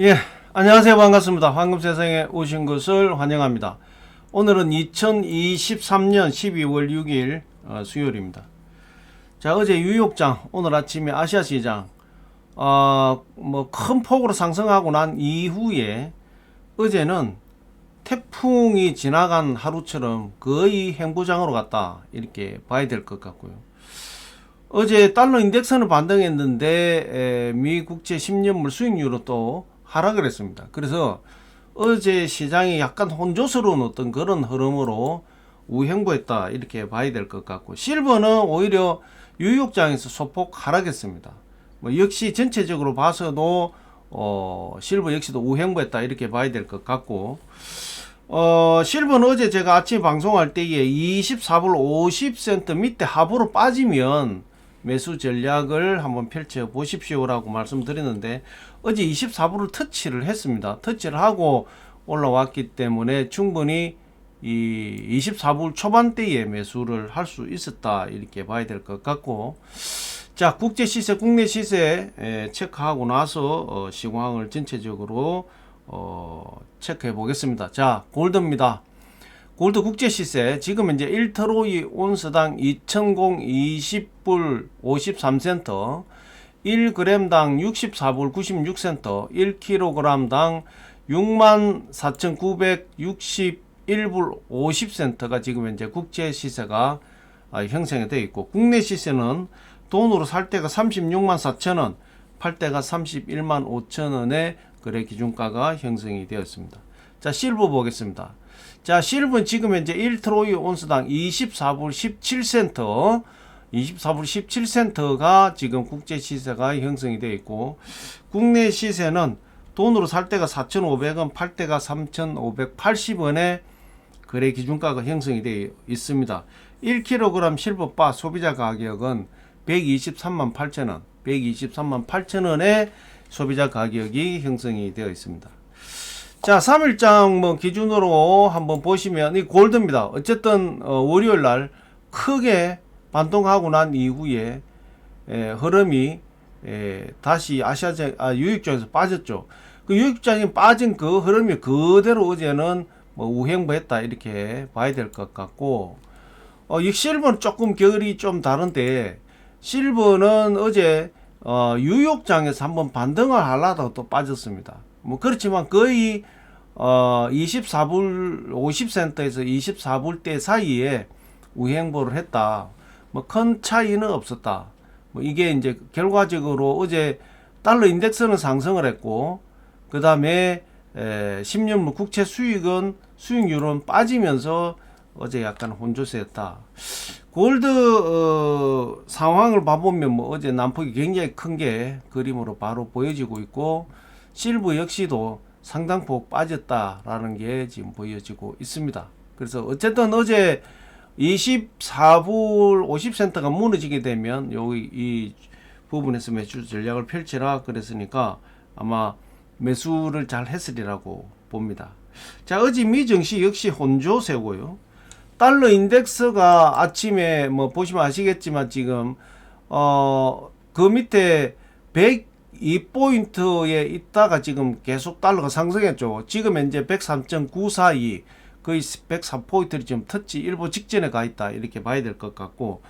예, 안녕하세요. 반갑습니다. 황금 세상에 오신 것을 환영합니다. 오늘은 2023년 12월 6일 어, 수요일입니다. 자, 어제 뉴욕장, 오늘 아침에 아시아 시장, 어, 뭐큰 폭으로 상승하고 난 이후에 어제는 태풍이 지나간 하루처럼 거의 행보장으로 갔다 이렇게 봐야 될 것 같고요. 어제 달러 인덱스는 반등했는데 에, 미 국제 10년물 수익률은 또 하락을 했습니다. 그래서 어제 시장이 약간 혼조스러운 어떤 그런 흐름으로 우행보했다 이렇게 봐야 될 것 같고 실버는 오히려 뉴욕장에서 소폭 하락했습니다. 뭐 역시 전체적으로 봐서도 어 실버 역시도 우행보했다 이렇게 봐야 될 것 같고 어 실버는 어제 제가 아침 방송할 때에 24불 50센트 밑에 하부로 빠지면 매수 전략을 한번 펼쳐 보십시오라고 말씀드렸는데 어제 24불을 터치를 했습니다. 터치를 하고 올라왔기 때문에 충분히 이 24불 초반대에 매수를 할 수 있었다 이렇게 봐야 될 것 같고 자 국제 시세 국내 시세 에, 체크하고 나서 어, 시황을 전체적으로 어, 체크해 보겠습니다. 자 골드입니다. 골드 국제 시세 지금 이제 1트로이 온스당 2,020불 53센터 1g당 64불 96센터 1kg당 64,961불 50센터가 지금 현재 국제 시세가 아, 형성이 되어 있고 국내 시세는 돈으로 살 때가 36만 4천원 팔 때가 31만 5천원의 거래 기준가가 형성이 되었습니다. 자 실버 보겠습니다. 자, 실버는 지금 현재 1트로이 온스당 24불 17센터, 24불 17센터가 지금 국제 시세가 형성이 되어 있고, 국내 시세는 돈으로 살 때가 4,500원, 팔 때가 3,580원에 거래 기준가가 형성이 되어 있습니다. 1kg 실버 바 소비자 가격은 123만 8천원, 123만 8천원의 소비자 가격이 형성이 되어 있습니다. 자, 3일장 뭐 기준으로 한번 보시면 이 골드입니다. 어쨌든 어, 월요일 날 크게 반동하고 난 이후에 에, 흐름이 에, 다시 아시아장 아, 유익장에서 빠졌죠. 그 유익장이 빠진 그 흐름이 그대로 어제는 뭐 우행보했다 이렇게 봐야 될 것 같고 어, 이 실버는 조금 결이 좀 다른데 실버는 어제 어, 유욕장에서 한번 반등을 하려다가 또 빠졌습니다. 뭐 그렇지만 거의 어 24불 50센터에서 24불대 사이에 우행보를 했다. 뭐 큰 차이는 없었다. 뭐 이게 이제 결과적으로 어제 달러 인덱스는 상승을 했고 그 다음에 10년물 국채 수익은 수익률은 빠지면서 어제 약간 혼조세였다. 골드 어, 상황을 봐보면 뭐 어제 난폭이 굉장히 큰 게 그림으로 바로 보여지고 있고 실버 역시도 상당폭 빠졌다라는 게 지금 보여지고 있습니다. 그래서 어쨌든 어제 24불 50센터가 무너지게 되면 여기 이 부분에서 매수 전략을 펼치라 그랬으니까 아마 매수를 잘 했으리라고 봅니다. 자, 어제 미증시 역시 혼조세고요. 달러 인덱스가 아침에 뭐 보시면 아시겠지만 지금 어 그 밑에 102포인트에 있다가 지금 계속 달러가 상승했죠. 지금 현재 103.942 거의 104포인트를 지금 터치 일부 직전에 가 있다. 이렇게 봐야 될 것 같고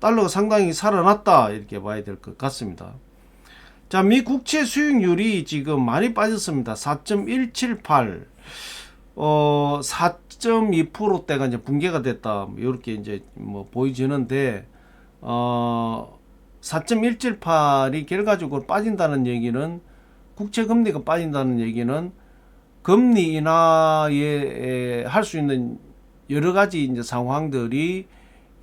달러가 상당히 살아났다. 이렇게 봐야 될 것 같습니다. 자, 미 국채 수익률이 지금 많이 빠졌습니다. 4.178 어, 4.2%대가 이제 붕괴가 됐다. 이렇게 이제 뭐 보여지는데, 어, 4.178이 결과적으로 빠진다는 얘기는 국채 금리가 빠진다는 얘기는 금리 인하에 할 수 있는 여러 가지 이제 상황들이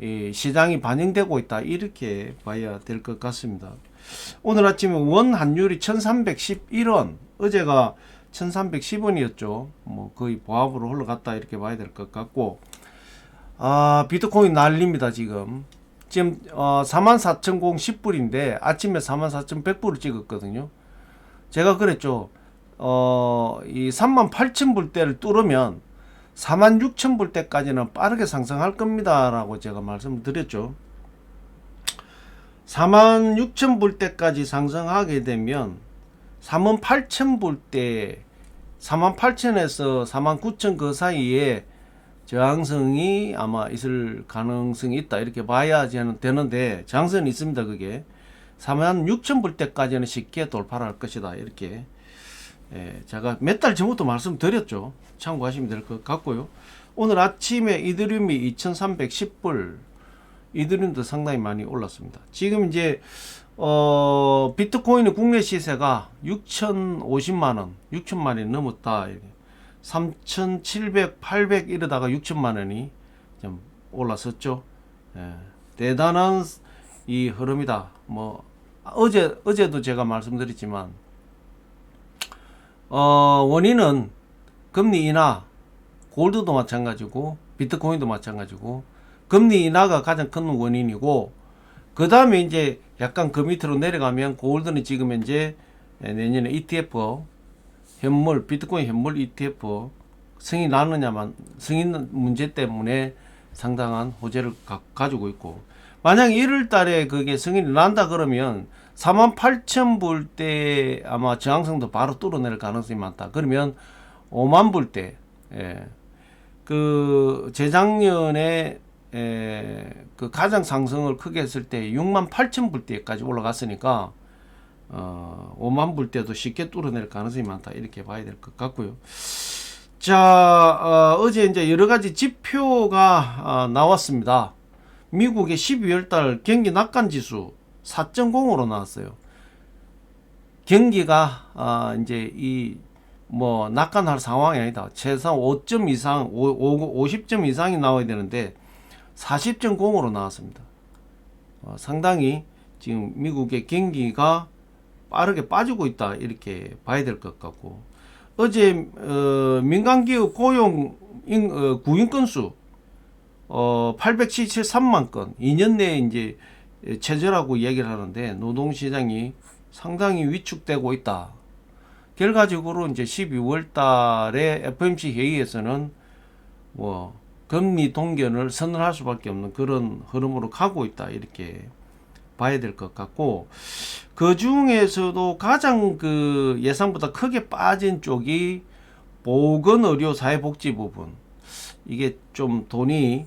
이 시장이 반영되고 있다 이렇게 봐야 될 것 같습니다. 오늘 아침에 원 환율이 1,311원, 어제가 1,310원이었죠. 뭐 거의 보합으로 흘러갔다 이렇게 봐야 될 것 같고, 아 비트코인 난립니다 지금. 지금 어 44,010불인데 아침에 44,100불을 찍었거든요. 제가 그랬죠. 어 이 38,000불대를 뚫으면 46,000불대까지는 빠르게 상승할 겁니다라고 제가 말씀을 드렸죠. 46,000불대까지 상승하게 되면 4만 8천 불대 4만 8천에서 4만 9천 그 사이에 저항성이 아마 있을 가능성이 있다 이렇게 봐야 되는데 저항성은 있습니다 그게. 4만 6천 불대까지는 쉽게 돌파할 것이다 이렇게. 예, 제가 몇 달 전부터 말씀드렸죠. 참고하시면 될 것 같고요. 오늘 아침에 이드림이 2310불. 이드림도 상당히 많이 올랐습니다. 지금 이제 어, 비트코인의 국내 시세가 6,050만 원, 6천만 원이 넘었다. 3,700, 800 이러다가 6천만 원이 좀 올랐었죠. 예, 대단한 이 흐름이다. 뭐 어제 어제도 제가 말씀드렸지만 어, 원인은 금리 인하, 골드도 마찬가지고 비트코인도 마찬가지고 금리 인하가 가장 큰 원인이고 그 다음에 이제 약간 그 밑으로 내려가면 골드는 지금 현재 내년에 ETF 현물 비트코인 현물 ETF 승인 나느냐만 승인 문제 때문에 상당한 호재를 가, 가지고 있고 만약 1월 달에 그게 승인이 난다 그러면 4만 8천 불대 아마 저항성도 바로 뚫어낼 가능성이 많다. 그러면 5만 불대 예. 그 재작년에 에, 그 가장 상승을 크게 했을 때 6만 8천 불대까지 올라갔으니까 어, 5만 불대도 쉽게 뚫어낼 가능성이 많다 이렇게 봐야 될 것 같고요. 자 어, 제 이제 여러 가지 지표가 어, 나왔습니다. 미국의 12월 달 경기 낙관 지수 4.0으로 나왔어요. 경기가 어, 이제 이 뭐 낙관할 상황이 아니다. 최소한 5점 이상, 5, 50점 이상이 나와야 되는데 40.0으로 나왔습니다. 어, 상당히 지금 미국의 경기가 빠르게 빠지고 있다 이렇게 봐야 될 것 같고 어제 어, 민간기업 고용 인, 어, 구인 건수 어, 873만 건 2년 내에 이제 최저라고 얘기를 하는데 노동시장이 상당히 위축되고 있다. 결과적으로 이제 12월 달에 FMC 회의에서는 뭐 금리 동결을 선언할 수밖에 없는 그런 흐름으로 가고 있다 이렇게 봐야 될 것 같고 그 중에서도 가장 그 예상보다 크게 빠진 쪽이 보건 의료 사회복지 부분 이게 좀 돈이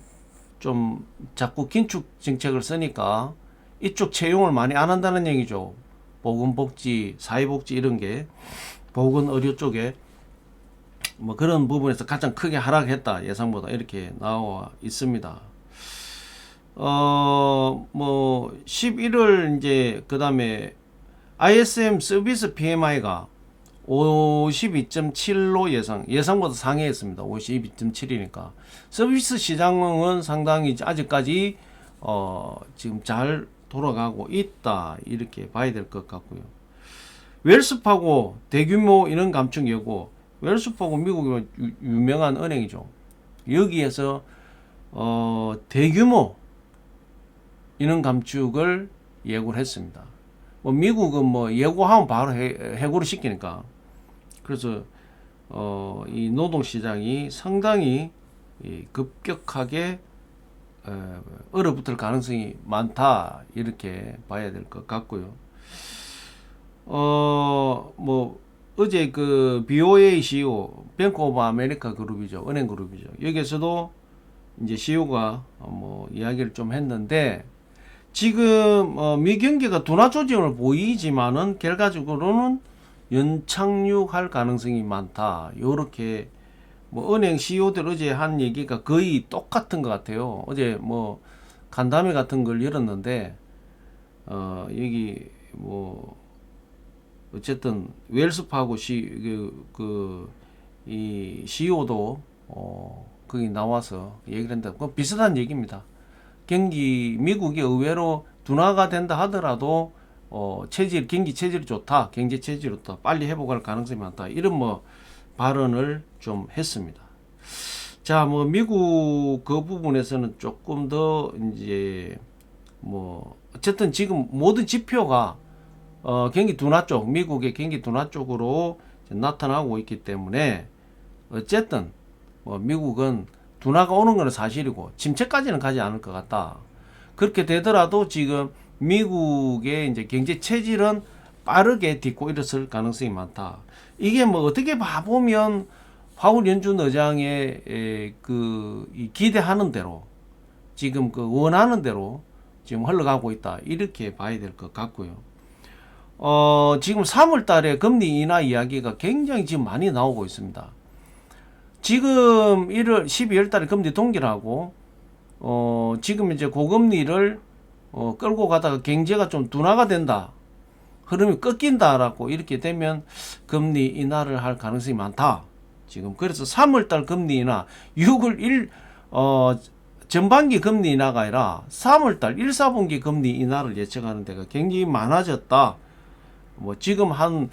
좀 자꾸 긴축 정책을 쓰니까 이쪽 채용을 많이 안 한다는 얘기죠. 보건복지, 사회복지 이런 게 보건 의료 쪽에 뭐 그런 부분에서 가장 크게 하락했다 예상보다 이렇게 나와 있습니다. 어 뭐 11월 이제 그다음에 ISM 서비스 PMI가 52.7로 예상 예상보다 상회했습니다. 52.7이니까 서비스 시장은 상당히 아직까지 어 지금 잘 돌아가고 있다 이렇게 봐야 될 것 같고요. 웰스파고 대규모 인원 감축 예고 웰스파고 미국의 유- 유명한 은행이죠. 여기에서 어, 대규모 인원 감축을 예고를 했습니다. 뭐 미국은 뭐 예고하면 바로 해, 해고를 시키니까 그래서 어, 이 노동 시장이 상당히 이 급격하게 어, 얼어붙을 가능성이 많다 이렇게 봐야 될 것 같고요. 어, 뭐 어제 그 BOA CEO 뱅크 오브 아메리카 그룹이죠. 은행 그룹이죠. 여기에서도 이제 CEO가 뭐 이야기를 좀 했는데 지금 어, 미 경기가 둔화 조짐을 보이지만은 결과적으로는 연착륙할 가능성이 많다. 요렇게 뭐 은행 CEO들 어제 한 얘기가 거의 똑같은 것 같아요. 어제 뭐 간담회 같은 걸 열었는데 어 여기 뭐 어쨌든 웰스파고 시그이 CEO도 어 거기 나와서 얘기를 한다. 그 비슷한 얘기입니다. 경기 미국이 의외로 둔화가 된다 하더라도 어 체질 경기 체질이 좋다. 경제 체질이 좋다. 빨리 회복할 가능성이 많다. 이런 뭐 발언을 좀 했습니다. 자, 뭐 미국 그 부분에서는 조금 더 이제 뭐 어쨌든 지금 모든 지표가 어, 경기 둔화 쪽, 미국의 경기 둔화 쪽으로 나타나고 있기 때문에 어쨌든 뭐 미국은 둔화가 오는 것은 사실이고 침체까지는 가지 않을 것 같다. 그렇게 되더라도 지금 미국의 이제 경제 체질은 빠르게 딛고 일어설 가능성이 많다. 이게 뭐 어떻게 봐보면 화울 연준 의장의 에, 그이 기대하는 대로 지금 그 원하는 대로 지금 흘러가고 있다. 이렇게 봐야 될 것 같고요. 어, 지금 3월 달에 금리 인하 이야기가 굉장히 지금 많이 나오고 있습니다. 지금 1월, 12월 달에 금리 동결하고, 어, 지금 이제 고금리를 어, 끌고 가다가 경제가 좀 둔화가 된다. 흐름이 꺾인다라고 이렇게 되면 금리 인하를 할 가능성이 많다. 지금 그래서 3월 달 금리 인하, 6월 1, 어, 전반기 금리 인하가 아니라 3월 달 1, 4분기 금리 인하를 예측하는 데가 굉장히 많아졌다. 뭐 지금 한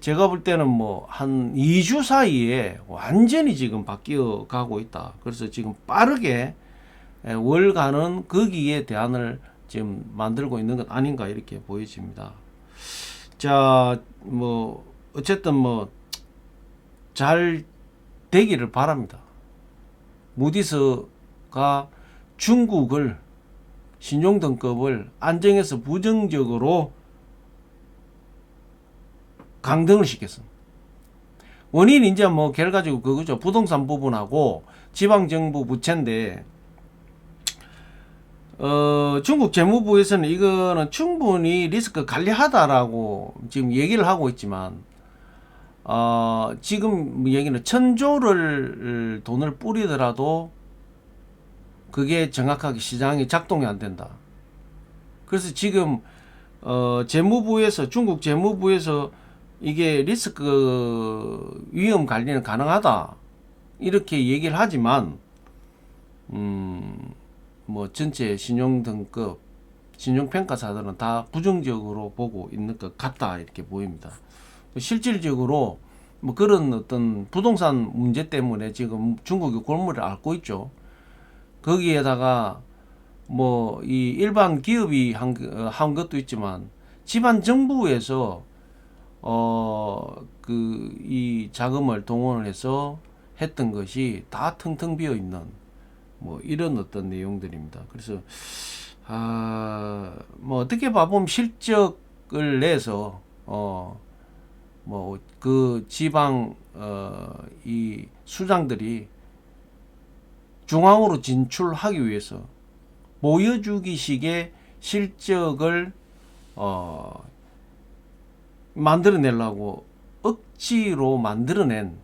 제가 볼 때는 뭐 한 2주 사이에 완전히 지금 바뀌어 가고 있다. 그래서 지금 빠르게 에, 월가는 거기에 대안을 지금 만들고 있는 것 아닌가 이렇게 보여집니다. 자, 뭐 어쨌든 뭐 잘 되기를 바랍니다. 무디스가 중국을 신용등급을 안정해서 부정적으로 강등을 시켰습니다. 원인이 이제 뭐 결과적으로 그거죠. 부동산 부분하고 지방정부 부채인데, 어, 중국 재무부에서는 이거는 충분히 리스크 관리하다라고 지금 얘기를 하고 있지만, 어, 지금 얘기는 천조를 돈을 뿌리더라도 그게 정확하게 시장이 작동이 안 된다. 그래서 지금 어, 재무부에서 중국 재무부에서 이게 리스크 위험 관리는 가능하다 이렇게 얘기를 하지만 음, 뭐 전체 신용 등급 신용 평가사들은 다 부정적으로 보고 있는 것 같다 이렇게 보입니다. 실질적으로 뭐 그런 어떤 부동산 문제 때문에 지금 중국이 골물을 앓고 있죠. 거기에다가 뭐 이 일반 기업이 한, 어, 한 것도 있지만 집안 정부에서 어 그 이 자금을 동원을 해서 했던 것이 다 텅텅 비어 있는 뭐 이런 어떤 내용들입니다. 그래서 아 뭐 어떻게 봐보면 실적을 내서 어 뭐 그 지방 어 이 수장들이 중앙으로 진출하기 위해서 보여주기식의 실적을 어 만들어내려고 억지로 만들어낸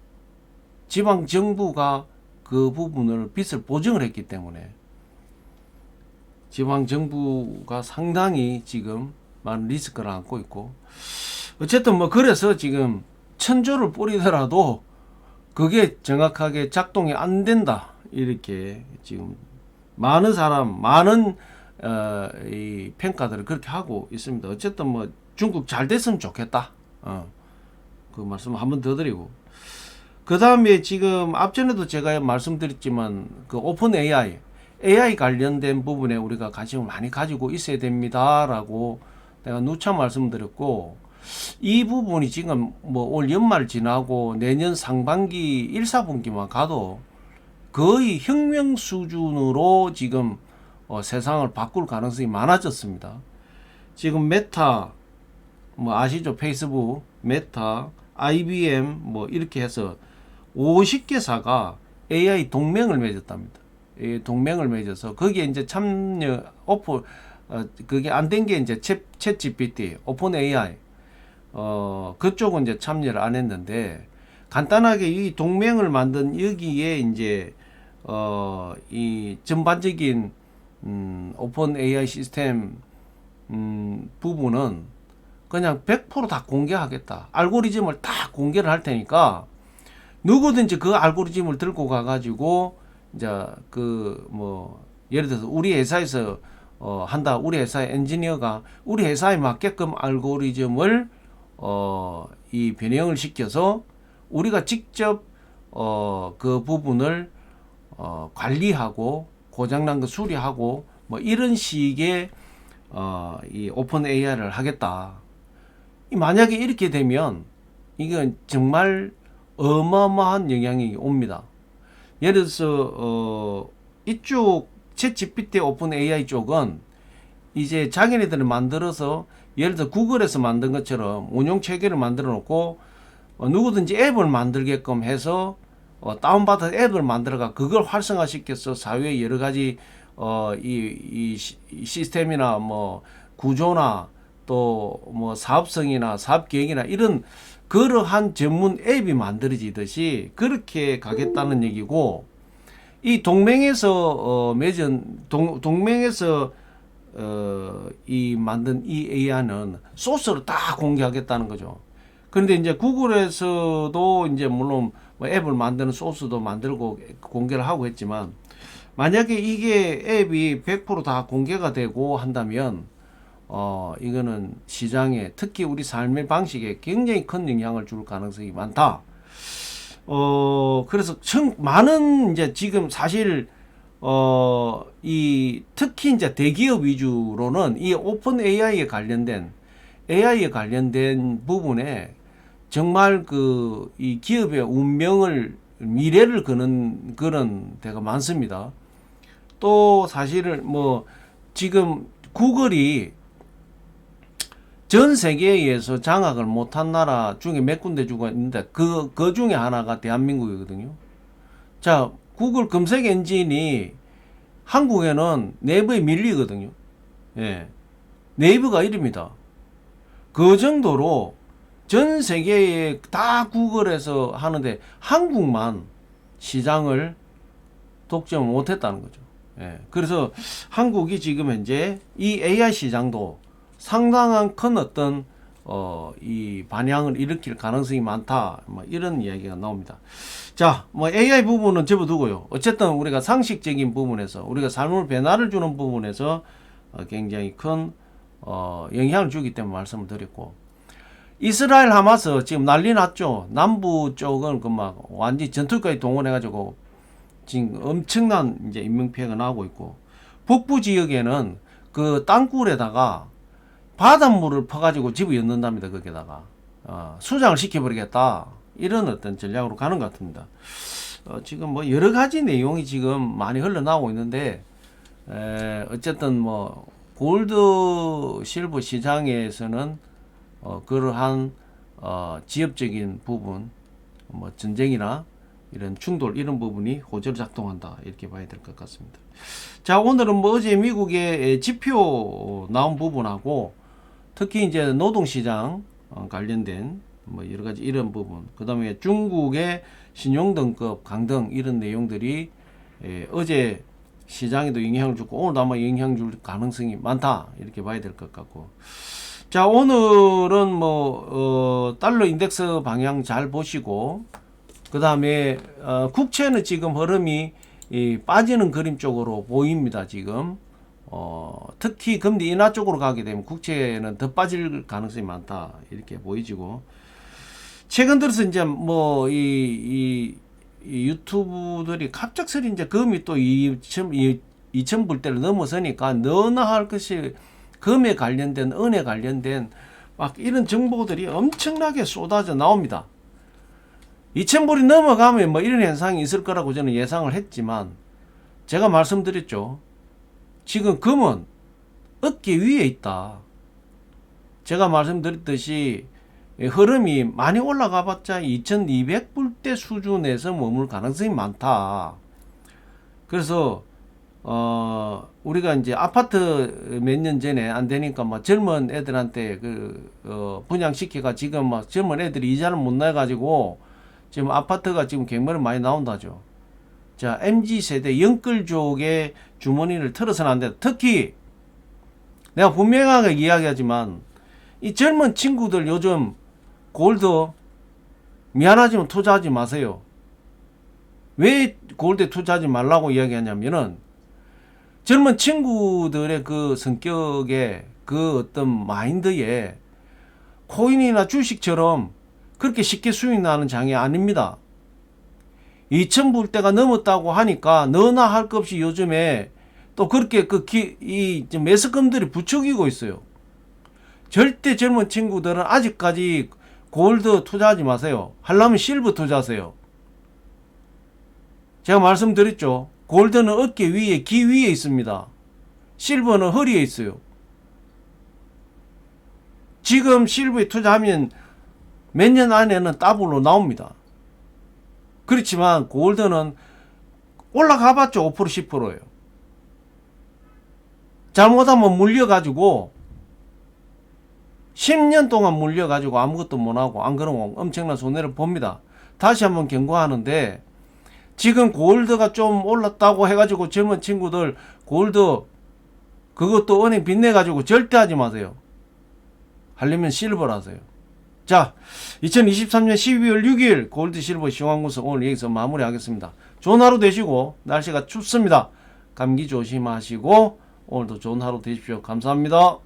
지방 정부가 그 부분을 빚을 보증을 했기 때문에 지방 정부가 상당히 지금 많은 리스크를 안고 있고 어쨌든 뭐 그래서 지금 천조를 뿌리더라도 그게 정확하게 작동이 안 된다 이렇게 지금 많은 사람 많은 어, 이 평가들을 그렇게 하고 있습니다. 어쨌든 뭐 중국 잘 됐으면 좋겠다. 어, 그 말씀 한 번 더 드리고 그 다음에 지금 앞전에도 제가 말씀드렸지만 그 오픈 AI AI 관련된 부분에 우리가 관심을 많이 가지고 있어야 됩니다라고 내가 누차 말씀드렸고 이 부분이 지금 뭐 올 연말 지나고 내년 상반기 1, 4분기만 가도 거의 혁명 수준으로 지금 어, 세상을 바꿀 가능성이 많아졌습니다. 지금 메타 뭐 아시죠? 페이스북, 메타, IBM 뭐 이렇게 해서 50개사가 AI 동맹을 맺었답니다. 이 동맹을 맺어서 거기에 이제 참여 오프 어, 그게 안 된 게 이제 챗, 챗 GPT, 오픈 AI 어 그쪽은 이제 참여를 안 했는데 간단하게 이 동맹을 만든 여기에 이제 어 이 전반적인 음 오픈 AI 시스템 음 부분은 그냥 100%다 공개하겠다. 알고리즘을 다 공개를 할 테니까 누구든지 그 알고리즘을 들고 가가지고 이제 그 뭐 예를 들어서 우리 회사에서 어 한다. 우리 회사의 엔지니어가 우리 회사에 맞게끔 알고리즘을 어 이 변형을 시켜서 우리가 직접 어 그 부분을 어 관리하고 고장난 거 수리하고 뭐 이런 식의 어 이 오픈 AI를 하겠다. 이 만약에 이렇게 되면 이건 정말 어마어마한 영향이 옵니다. 예를 들어서 어 이쪽 챗 GPT 오픈 AI 쪽은 이제 자기네들이 만들어서 예를 들어 구글에서 만든 것처럼 운영 체계를 만들어 놓고 어, 누구든지 앱을 만들게끔 해서 어, 다운받아 앱을 만들어가 그걸 활성화시켜서 사회의 여러 가지 어, 이, 이, 시- 이 시스템이나 뭐 구조나 또 뭐 사업성이나 사업 계획이나 이런 그러한 전문 앱이 만들어지듯이 그렇게 가겠다는 얘기고 이 동맹에서 어, 맺은 동, 동맹에서 어, 이 만든 이 AI는 소스를 다 공개하겠다는 거죠. 그런데 이제 구글에서도 이제 물론 뭐 앱을 만드는 소스도 만들고 공개를 하고 했지만 만약에 이게 앱이 100%다 공개가 되고 한다면 어 이거는 시장에 특히 우리 삶의 방식에 굉장히 큰 영향을 줄 가능성이 많다. 어 그래서 청, 많은 이제 지금 사실 어 이 특히 이제 대기업 위주로는 이 오픈 AI에 관련된 AI에 관련된 부분에 정말 그 이 기업의 운명을 미래를 거는 그런 데가 많습니다. 또 사실은 뭐 지금 구글이 전 세계에서 장악을 못한 나라 중에 몇 군데 주가 있는데 그, 그 중에 하나가 대한민국이거든요. 자, 구글 검색 엔진이 한국에는 네이버에 밀리거든요. 예. 네이버가 이릅니다. 그 정도로 전 세계에 다 구글에서 하는데 한국만 시장을 독점을 못했다는 거죠. 예. 그래서 한국이 지금 현재 이 AI 시장도 상당한 큰 어떤 어, 이 반향을 일으킬 가능성이 많다. 뭐 이런 이야기가 나옵니다. 자, 뭐 AI 부분은 접어두고요. 어쨌든 우리가 상식적인 부분에서 우리가 삶을 변화를 주는 부분에서 어, 굉장히 큰 어, 영향을 주기 때문에 말씀을 드렸고 이스라엘 하마스 지금 난리 났죠. 남부 쪽은 그 막 완전 히 전투까지 동원해가지고 지금 엄청난 이제 인명 피해가 나고 있고 북부 지역에는 그 땅굴에다가 바닷물을 퍼가지고 집을 였는답니다. 거기다가 어, 수장을 시켜버리겠다 이런 어떤 전략으로 가는 것 같습니다. 어, 지금 뭐 여러 가지 내용이 지금 많이 흘러나오고 있는데 에, 어쨌든 뭐 골드 실버 시장에서는 어, 그러한 어, 지역적인 부분 뭐 전쟁이나 이런 충돌 이런 부분이 호재로 작동한다 이렇게 봐야 될 것 같습니다. 자 오늘은 뭐 어제 미국의 지표 나온 부분하고 특히 이제 노동시장 어, 관련된 뭐 여러 가지 이런 부분 그 다음에 중국의 신용등급 강등 이런 내용들이 예, 어제 시장에도 영향을 주고 오늘도 아마 영향 줄 가능성이 많다 이렇게 봐야 될 것 같고. 자 오늘은 뭐 어, 달러 인덱스 방향 잘 보시고 그 다음에 어, 국채는 지금 흐름이 이 빠지는 그림 쪽으로 보입니다 지금 어, 특히 금리 인하 쪽으로 가게 되면 국채는 더 빠질 가능성이 많다 이렇게 보이지고 최근 들어서 이제 뭐이 이, 이 유튜브들이 갑작스레 이제 금이 또 2천 2천 불대를 넘어서니까 너나 할 것이 금에 관련된 은에 관련된 막 이런 정보들이 엄청나게 쏟아져 나옵니다. 2,000불이 넘어가면 뭐 이런 현상이 있을 거라고 저는 예상을 했지만 제가 말씀드렸죠. 지금 금은 어깨 위에 있다. 제가 말씀드렸듯이 흐름이 많이 올라가 봤자 2200불대 수준에서 머물 가능성이 많다. 그래서 어 우리가 이제 아파트 몇 년 전에 안 되니까 막 젊은 애들한테 그 어, 분양시키가 지금 막 젊은 애들이 이자를 못 내 가지고 지금 아파트가 지금 갱매를 많이 나온다죠. 자, MZ 세대 영끌족의 주머니를 털어서는 안 돼. 특히 내가 분명하게 이야기하지만 이 젊은 친구들 요즘 골드 미안하지만 투자하지 마세요. 왜 골드에 투자하지 말라고 이야기하냐면은 젊은 친구들의 그 성격에 그 어떤 마인드에 코인이나 주식처럼 그렇게 쉽게 수익 나는 장이 아닙니다. 2,000불대가 넘었다고 하니까 너나 할 것 없이 요즘에 또 그렇게 그 기, 이 매스컴들이 부추기고 있어요. 절대 젊은 친구들은 아직까지 골드 투자하지 마세요. 하려면 실버 투자하세요. 제가 말씀드렸죠. 골드는 어깨 위에, 귀 위에 있습니다. 실버는 허리에 있어요. 지금 실버에 투자하면 몇 년 안에는 더블로 나옵니다. 그렇지만 골드는 올라가봤죠 5% 10%예요. 잘못하면 물려가지고 10년 동안 물려가지고 아무것도 못하고 안 그러면 엄청난 손해를 봅니다. 다시 한번 경고하는데 지금 골드가 좀 올랐다고 해가지고 젊은 친구들 골드 그것도 은행 빚내가지고 절대 하지 마세요. 하려면 실버로 하세요. 자, 2023년 12월 6일 골드 실버 시황구석 오늘 여기서 마무리하겠습니다. 좋은 하루 되시고 날씨가 춥습니다. 감기 조심하시고 오늘도 좋은 하루 되십시오. 감사합니다.